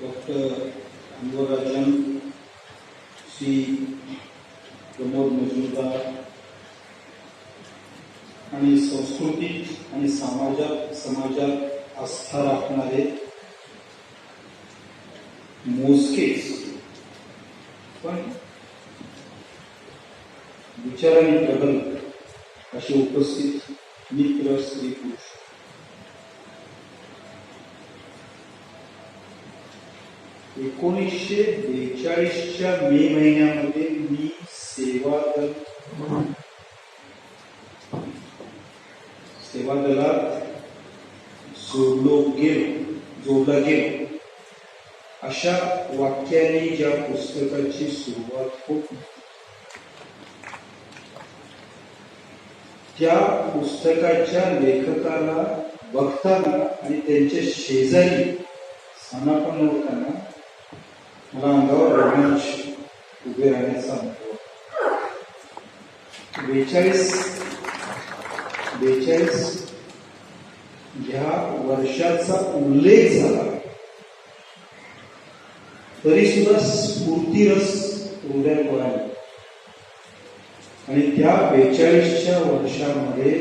Doctor Yuvarajan Shri Pramod Majumdar आणि संस्कृती आणि समाजात समाजात आस्था राखणारे मोजकेच पण विचाराने प्रबल असे उपस्थित मित्र स्त्री पुरुष. एकोणीसशे बेचाळीसच्या मे महिन्यामध्ये मी सेवा दल सेवा दलात जोडलो गेलो जोडला गेलो. अशा वाक्याने ज्या पुस्तकाची सुरुवात होती त्या पुस्तकाच्या लेखकाला बघताना आणि त्यांच्या शेजारी स्थानापन्न होताना मला अंगावर रोमांच उभे राहण्याचा अनुभव बेचाळीस बेचाळीस ह्या वर्षाचा उल्लेख झाला तरी सुद्धा स्फूर्तिरस हृदयात वळाला आणि त्या बेचाळीसच्या वर्षामध्ये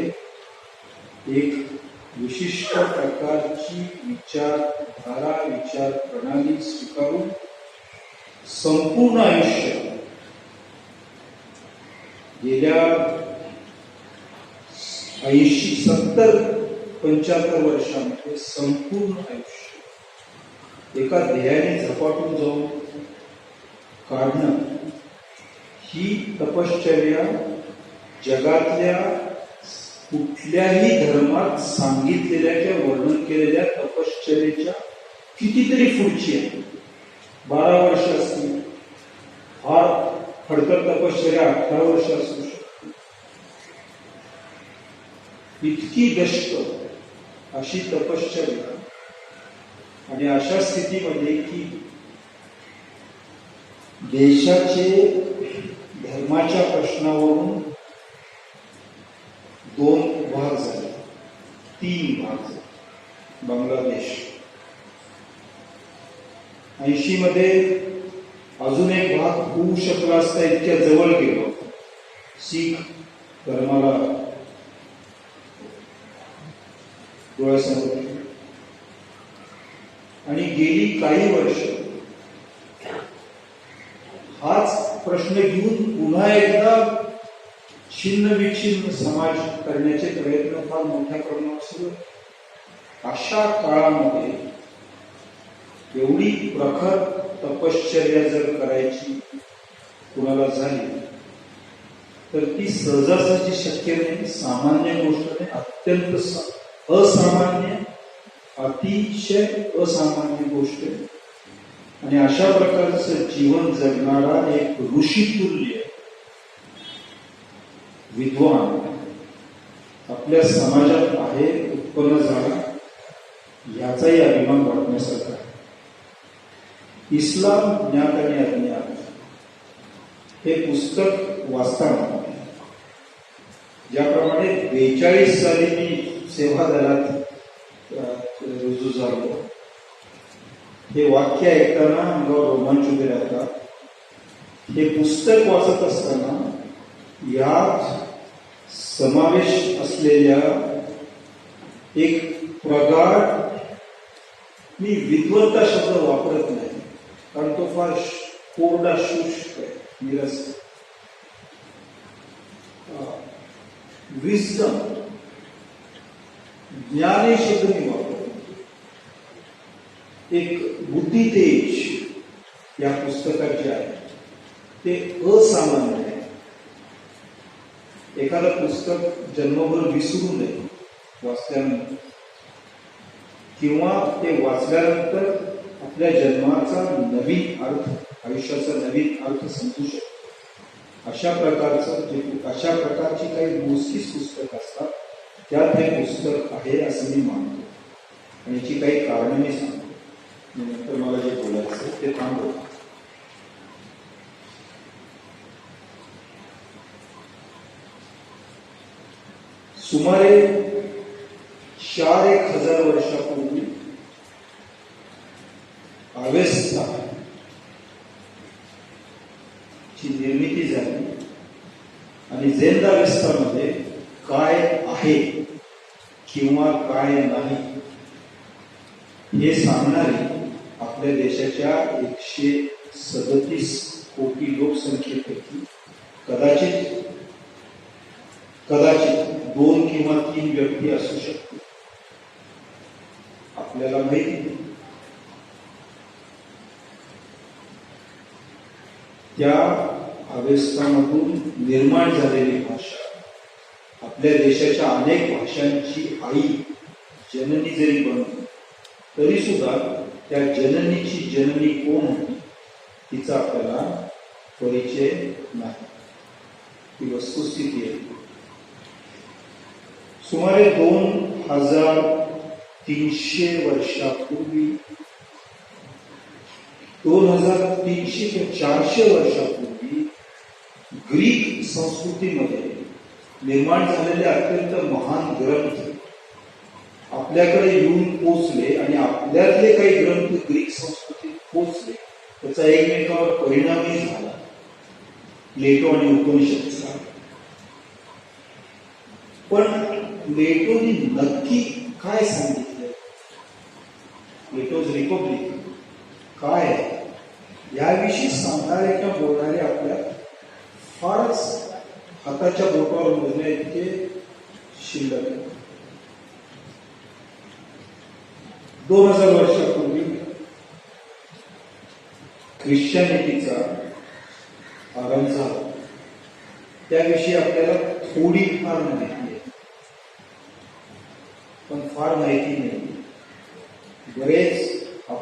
एक विशिष्ट प्रकारची विचारधारा विचार प्रणाली स्वीकारून संपूर्ण आयुष्य गेल्या ऐंशी सत्तर पंच्याहत्तर वर्षामध्ये संपूर्ण आयुष्य एका ध्येयाने झपाटून जाऊन काढणं ही तपश्चर्या जगातल्या कुठल्याही धर्मात सांगितलेल्या किंवा वर्णन केलेल्या तपश्चर्याच्या कितीतरी पुढची आहे बारा वर्ष असतील. फार खडतर तपश्चर्या अठरा वर्ष असू शकते इतकी दशक अशी तपश्चर्या आणि अशा स्थितीमध्ये की देशाचे धर्माच्या प्रश्नावरून दोन भाग झाले. तीन भाग झाले. बांगलादेश. ऐंशी मध्ये अजून एक भाग होऊ शकला असता इतक्या जवळ गेलो. शीख धर्माला डोळ्यासमोर आणि गेली काही वर्ष हाच प्रश्न घेऊन पुन्हा एकदा छिन्न विच्छिन्न समाज करण्याचे प्रयत्न फार मोठ्या प्रमाणात सुरू अशा काळामध्ये एवढी प्रखर तपश्चर्या जर करायची कुणाला झाली तर ती सहजासहजी शक्य नाही. सामान्य गोष्ट नाही अत्यंत असामान्य अतिशय असामान्य गोष्ट. आहे आणि अशा प्रकारचं जीवन जगणारा एक ऋषितुल्य विद्वान आपल्या समाजात आहे उत्पन्न झाला याचाही अभिमान वाटण्यासारखा इस्लाम ज्ञात आणि अज्ञात हे पुस्तक वाचताना ज्याप्रमाणे बेचाळीस साली मी सेवा दलात रुजू झालो. हे वाक्य ऐकताना अंगावर रोमांच उभे राहतात. हे पुस्तक वाचत असताना यात समावेश असलेल्या एक प्रगाढ मी विद्वत्ता शब्द वापरत नाही. कारण तो फार श- कोरडा शुष्क आहे निरस विजडम ज्ञान शब्द मी वापरतो एक बुद्धितेज या पुस्तकात आहे ते असामान्य आहे एखादं पुस्तक जन्मभर विसरू नये वाचल्यानंतर किंवा ते वाचल्यानंतर आपल्या जन्माचा नवीन अर्थ आयुष्याचा नवीन अर्थ समजू शकतो. अशा प्रकारचं जे अशा प्रकारची काही मोजकीच पुस्तक असतात त्यात हे पुस्तक आहे असं मी मानतो. आणि याची काही कारणं मी सांगतो. नंतर मला जे बोलायचं ते थांबवतो. सुमारे चार एक हजार वर्षापूर्वी अवेस्ता ची निर्मिती झाली आणि झेंदावेस्तामध्ये काय आहे किंवा काय नाही हे सांगणारी आपल्या देशाच्या एकशे सदतीस कोटी लोकसंख्येपैकी कदाचित कदाचित दोन किंवा तीन व्यक्ती असू शकते आपल्याला माहिती त्या अवस्थामधून निर्माण झालेली भाषा. आपल्या देशाच्या अनेक भाषांची आई जननी जरी बनली तरी सुद्धा त्या जननीची जननी कोण होती तिचा आपल्याला परिचय नाही. ही वस्तुस्थिती आहे. सुमारे दोन हजार तीनशे वर्षापूर्वी दोन हजार तीनशे ते चारशे वर्षापूर्वी ग्रीक संस्कृतीमध्ये निर्माण झालेले अत्यंत महान ग्रंथ. आपल्याकडे येऊन पोचले आणि आपल्यातले काही ग्रंथ ग्रीक संस्कृतीत पोचले त्याचा एकमेकावर परिणामही झाला. प्लेटो आणि उपनिषदचा पण प्लेटोने नक्की काय सांगितलं? Plato's Republic. काय? आहे? याविषयी सांगणारे किंवा बोलणारे आपल्या फारच हाताच्या बोटावर मोजण्या इतके शिल्लक दोन हजार वर्षापूर्वी ख्रिश्चॅनिटीचा आरंभ झाला. त्याविषयी आपल्याला थोडी फार माहिती आहे. पण फार माहिती नाही. बरेच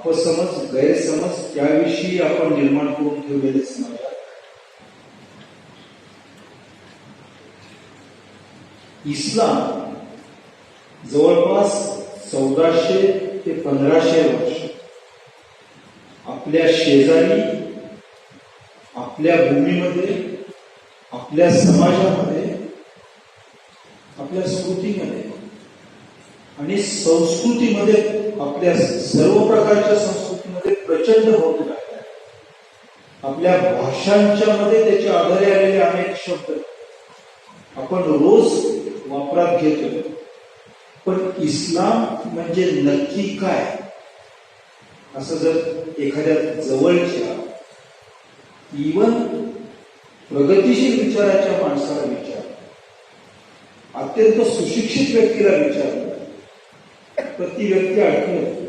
अपसमज गैरसमज त्याविषयी आपण निर्माण करून ठेवलेले समाजात इस्लाम जवळपास चौदाशे ते पंधराशे वर्ष आपल्या शेजारी आपल्या भूमीमध्ये आपल्या समाजामध्ये आपल्या स्मृतीमध्ये आणि संस्कृतीमध्ये आपल्या सर्व प्रकारच्या संस्कृतीमध्ये प्रचंड होत आहे. आपल्या भाषांच्या मध्ये त्याचे आधारे आलेले अनेक शब्द आपण रोज वापरात घेतो. पण इस्लाम म्हणजे नक्की काय? असं जर एखाद्या जवळच्या इवन प्रगतीशील विचाराच्या माणसाला विचार अत्यंत सुशिक्षित व्यक्तीला विचारलं तर ती व्यक्ती अडकल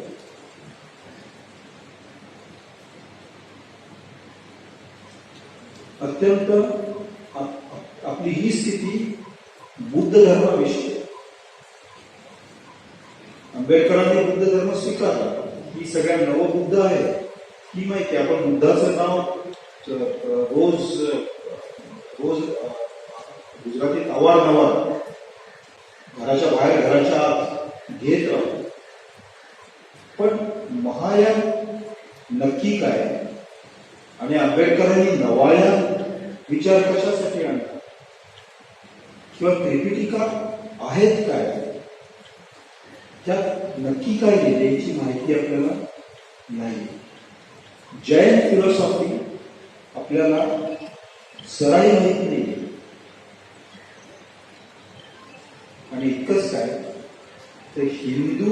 अत्यंत आपली ही स्थिती बुद्ध धर्माविषयी आंबेडकरांनी बुद्ध धर्म स्वीकारला. ही सगळ्या नवबुद्ध आहे ही माहिती आपण बुद्धाचं नाव रोज रोज गुजरातीत गुजरातीत अवारनवार घराच्या बाहेर घराच्या आत घेत राहतो पण महायान नक्की काय? आणि आंबेडकरांनी नवायान विचार कशासाठी आणला? किंवा त्रिपिटिका आहेत काय? त्यात नक्की काय लिहिले याची माहिती आपल्याला नाही. जैन फिलॉसॉफी आपल्याला सराई माहीत नाही. आणि इतकंच काय? तर हिंदू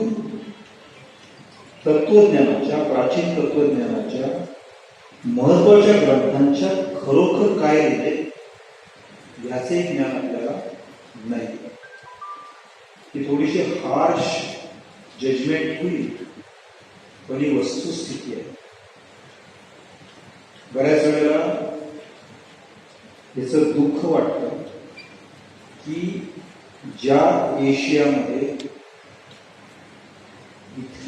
तत्वज्ञानाच्या प्राचीन तत्वज्ञानाच्या महत्त्वाच्या ग्रंथांच्या खरोखर काय लिहिले याचे ज्ञान आपल्याला नाही. ही थोडीशी हार्श जजमेंट होईल पण ही वस्तुस्थिती आहे. बऱ्याच वेळेला याचं दुःख वाटतं की ज्या एशियामध्ये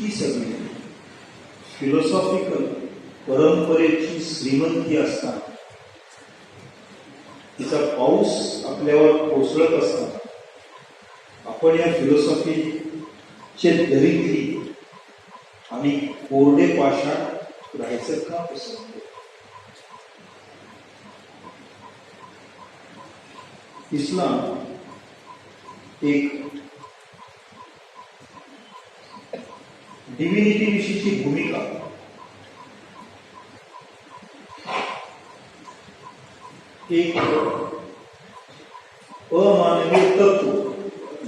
इतकी सगळी? फिलॉसॉफिकल परंपरेची श्रीमंती असताना तिचा पाऊस आपल्यावर कोसळत असताना आपण या फिलॉसॉफीचे दरिद्री आणि कोरडे पाषाण राहायचं का पसंत इस्लाम एक डिव्हिनिटीविषयीची भूमिका. एक अमानवीय तत्व.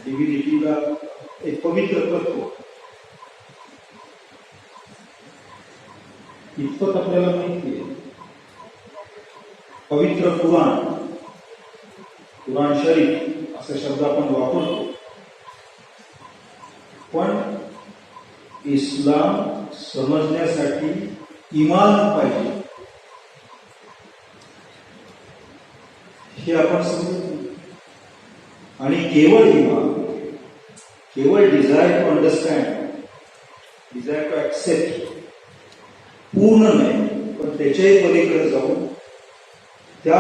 डिव्हिनिटीला एक पवित्र तत्व. इतपत आपल्याला माहिती आहे. पवित्र पुराण पुराण शरीफ असे शब्द आपण वापरतो. पण इस्लाम समजण्यासाठी इमान पाहिजे. हे आपण समजत आणि केवळ इमान केवळ desire to understand desire to accept पूर्ण नाही पण त्याच्याही पलीकडे जाऊन त्या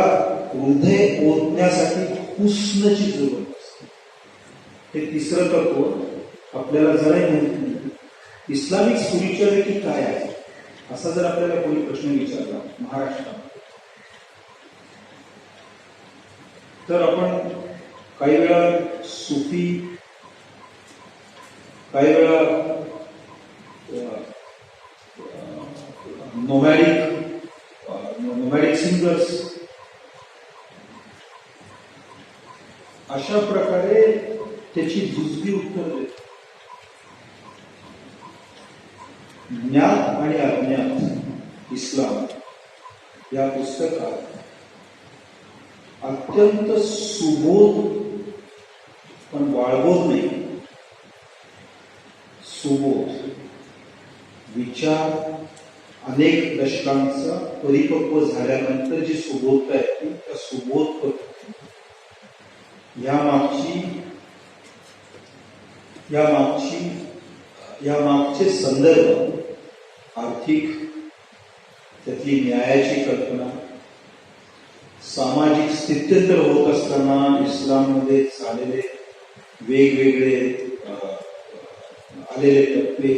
हृदय ओतण्यासाठी हुस्नची जरूरत असते. हे तिसरं तत्व आपल्याला जरा माहिती नाही इस्लामिक स्पिरिच्युअलिटी काय आहे? असा जर आपल्याला कोणी प्रश्न विचारला महाराष्ट्रात तर आपण काही वेळा सुफी काही वेळा नोमॅडिक नोमॅडिक सिंगर्स अशा प्रकारे त्याची दुसरी उत्तर देतो ज्ञात आणि अज्ञात इस्लाम. या पुस्तकात अत्यंत सुबोध पण वाळबोध नाही. सुबोध. विचार अनेक दशकांचा परिपक्व झाल्यानंतर जी सुबोधता येते त्या सुबोध पद्धती. या मागची या मागची या मागचे संदर्भ आर्थिक त्यातली न्यायाची कल्पना सामाजिक स्थित्यंतर होत असताना इस्लाममध्ये झालेले वेगवेगळे आलेले टप्पे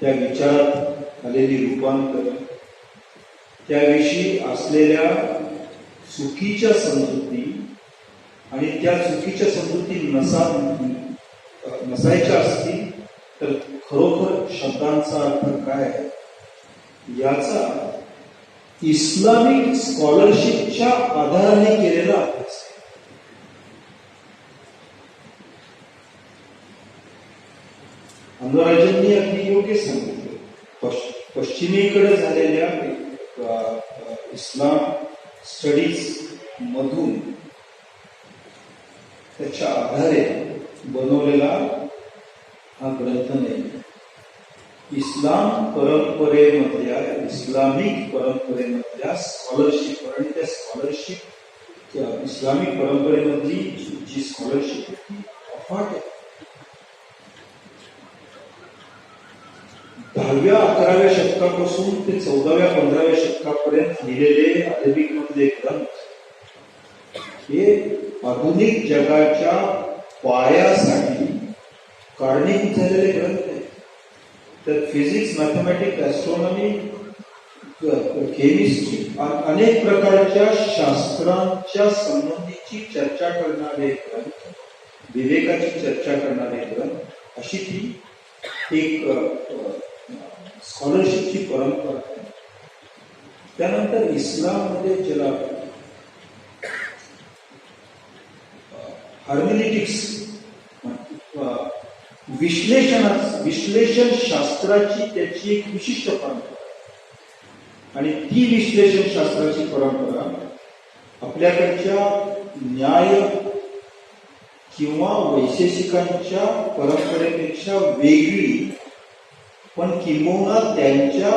त्या विचारात आलेली रूपांतर त्याविषयी असलेल्या चुकीच्या समजुती आणि त्या चुकीच्या समजुती नसा नसायच्या असतील तर खरोखर शब्दांचा अर्थ काय आहे याचा इस्लामिक स्कॉलरशिपच्या आधाराने केलेला अभ्यास आहे. अनुराजांनी अगदी योग्य सांगितलं पश्चिमेकडे झालेल्या इस्लाम स्टडीज मधून त्याच्या आधारे बनवलेला हा ग्रंथ नाही. इस्लाम परंपरेमधल्या इस्लामिक परंपरेमधल्या स्कॉलरशिप आणि त्या स्कॉलरशिप इस्लामिक परंपरेमधली जी- स्कॉलरशिप अफाट आहे. दहाव्या अकराव्या शतकापासून ते चौदाव्या पंधराव्या शतकापर्यंत लिहिलेले अरेबिक मधले ग्रंथ हे आधुनिक जगाच्या पायासाठी कॉर्निंग झालेले ग्रंथ तर फिजिक्स मॅथमॅटिक्स ॲस्ट्रॉनॉमी केमिस्ट्री अनेक प्रकारच्या शास्त्रांच्या संबंधीची चर्चा करणारे ग्रंथ विवेकाची चर्चा करणारे ग्रंथ अशी ती एक स्कॉलरशिपची परंपरा आहे. त्यानंतर इस्लाममध्ये ज्याला हार्मिलिटिक्स विश्लेषणात विश्लेषण शास्त्राची त्याची एक विशिष्ट परंपरा. आणि ती विश्लेषण शास्त्राची परंपरा आपल्याकडच्या न्याय किंवा वैशेषिकांच्या परंपरेपेक्षा वेगळी पण किंबहुना त्यांच्या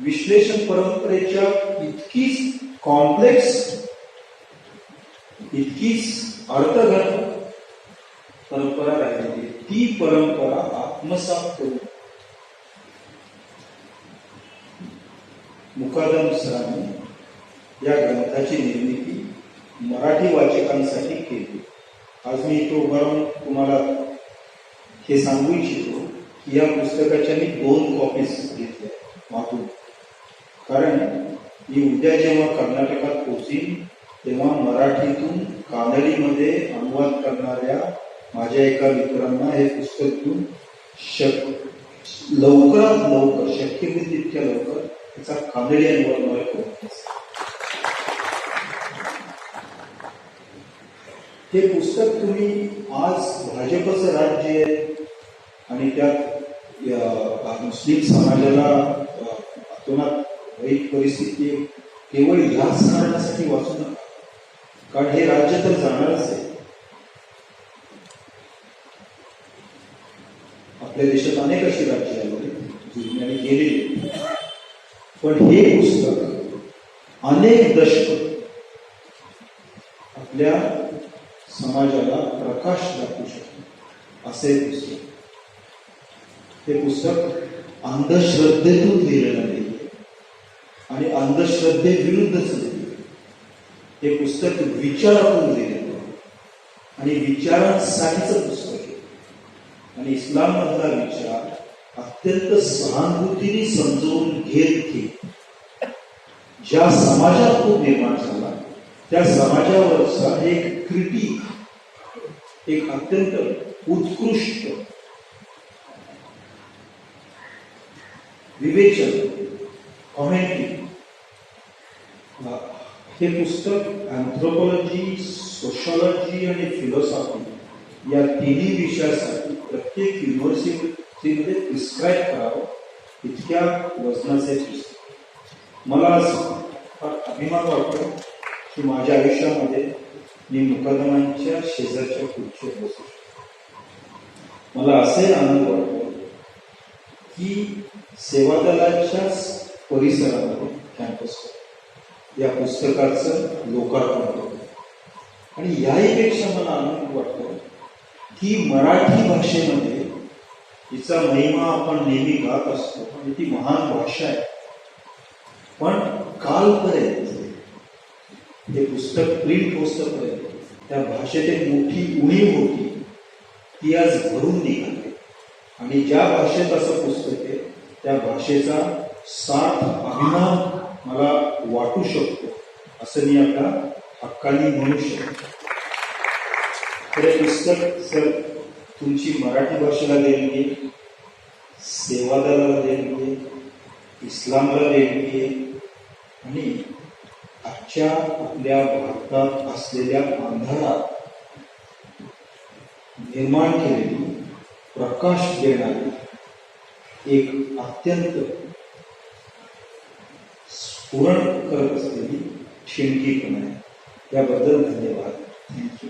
विश्लेषण परंपरेच्या इतकीच कॉम्प्लेक्स इतकीच अर्थघट परंपरा राहिलेली ती परंपरा आत्मसात करू. मुकादम सरांनी या ग्रंथाची निर्मिती मराठी वाचकांसाठी केली. आज मी तो उभारून तुम्हाला हे सांगू इच्छितो की या पुस्तकाच्या मी दोन कॉपीज घेतल्या मागून. कारण मी उद्या जेव्हा कर्नाटकात पोहोचीन तेव्हा मराठीतून कानडीमध्ये अनुवाद करणाऱ्या माझ्या एका मित्रांना हे पुस्तक घेऊन शक लवकरात लवकर शक्य होईल तितक्या लवकर त्याचा कानडी अनुभव हे पुस्तक तुम्ही आज भाजपचं राज्य आहे आणि त्यात मुस्लिम समाजाला अतोनात वाईट परिस्थिती केवळ याच कारणासाठी वाचू नका. कारण हे राज्य तर जाणारच आहे. आपल्या देशात अनेक अशी राज्य आली गेलेली पण हे पुस्तक अनेक दशक आपल्या समाजाला प्रकाश दाखवू शकतो. असे पुस्तक. हे पुस्तक अंधश्रद्धेतून लिहिलेलं नाही आणि अंधश्रद्धेविरुद्धच हे पुस्तक विचारातून लिहिलेलं आणि विचारांसाठीचं पुस्तक आणि इस्लाम मधला विचार अत्यंत सहानुभूतीने समजवून घेत की ज्या समाजात तो निर्माण झाला त्या समाजावरचा एक कृती एक अत्यंत उत्कृष्ट विवेचन कॉमेंट्री हे पुस्तक अँथ्रोपॉलॉजी सोशॉलॉजी आणि फिलॉसॉफी या तिन्ही विषयासाठी प्रत्येक युनिव्हर्सिटीमध्ये प्रिस्क्राईब करावं इतक्या वजनाचे पुस्तक मला असं अभिमान वाटतो की माझ्या आयुष्यामध्ये मी मुकादमांच्या शेजारच्या खुर्चीवर बसू शकतो. मला असे आनंद वाटतो की सेवादलाच्याच परिसरामध्ये कॅम्पस या पुस्तकाचं लोकार्पण होतं आणि याहीपेक्षा मला आनंद वाटतो की मराठी भाषेमध्ये तिचा महिमा आपण नेहमी गात असतो. आणि ती महान भाषा आहे. पण कालपर्यंत हे पुस्तक प्रिंट होस्तपर्यंत त्या भाषेत मोठी उणीव होती. ती आज भरून निघाली. आणि ज्या भाषेत असं पुस्तक आहे त्या भाषेचा साथ अभिमान मला वाटू शकतो. असं मी आता हक्काने म्हणू शकतो. हे पुस्तक सर तुमची मराठी भाषेला देणगी सेवादाराला सेवादलाला देणगी इस्लामला देणगी आणि आजच्या आपल्या भारतात असलेल्या अंधारात निर्माण केलेली प्रकाश देणारी एक अत्यंत स्फुरण करत असलेली शिंकी पण आहे. त्याबद्दल धन्यवाद. थँक्यू